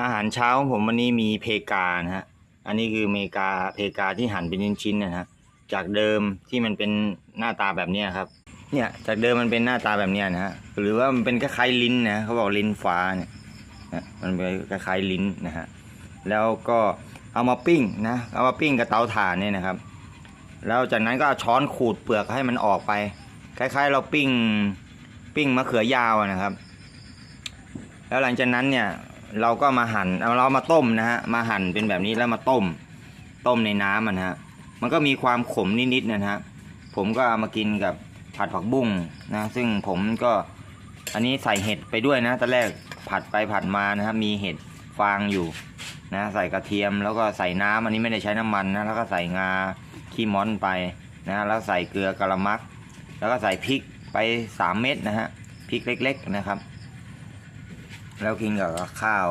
อาหารเช้าผมวันนี้มีเพกานะฮะ อันนี้คือเมกาเพกาที่หั่นเป็นชิ้นๆนะฮะ จากเดิมที่มันเป็นหน้าตาแบบนี้ครับ เนี่ยจากเดิมมันเป็นหน้าตาแบบนี้นะฮะ หรือว่ามันเป็นคล้ายๆลิ้นนะเขาบอกลิ้นฟ้าเนี่ยนะมันเป็นคล้ายๆลิ้นนะฮะ แล้วก็เอามาปิ้งนะ เอามาปิ้งกับเตาถ่านเนี่ยนะครับ แล้วจากนั้นก็เอาช้อนขูดเปลือกให้มันออกไป คล้ายๆ เราปิ้งปิ้งมะเขือยาวนะครับ แล้วหลังจากนั้นเนี่ย เราก็มาหั่นเอาเรามาต้มนะฮะมาหั่นเป็นแบบนี้แล้วมาต้ม ต้มในน้ำมันะฮะมันก็มีความขมนิดๆนะฮะผมก็เอามากินกับผัดผักบุ้งนะ ซึ่งผมก็อันนี้ใส่เห็ดไปด้วยนะตอนแรกผัดไปผัดมานะครับมีเห็ดฟางอยู่นะใส่กระเทียมแล้วก็ใส่น้ำอันนี้ไม่ได้ใช้น้ำมันนะแล้วก็ใส่งาขี้ม้อนไปนะแล้วใส่เกลือกระมัก แล้วก็ใส่พริกไปสามเม็ดนะฮะพริกเล็ก ๆนะครับ แล้วกินกับข้าว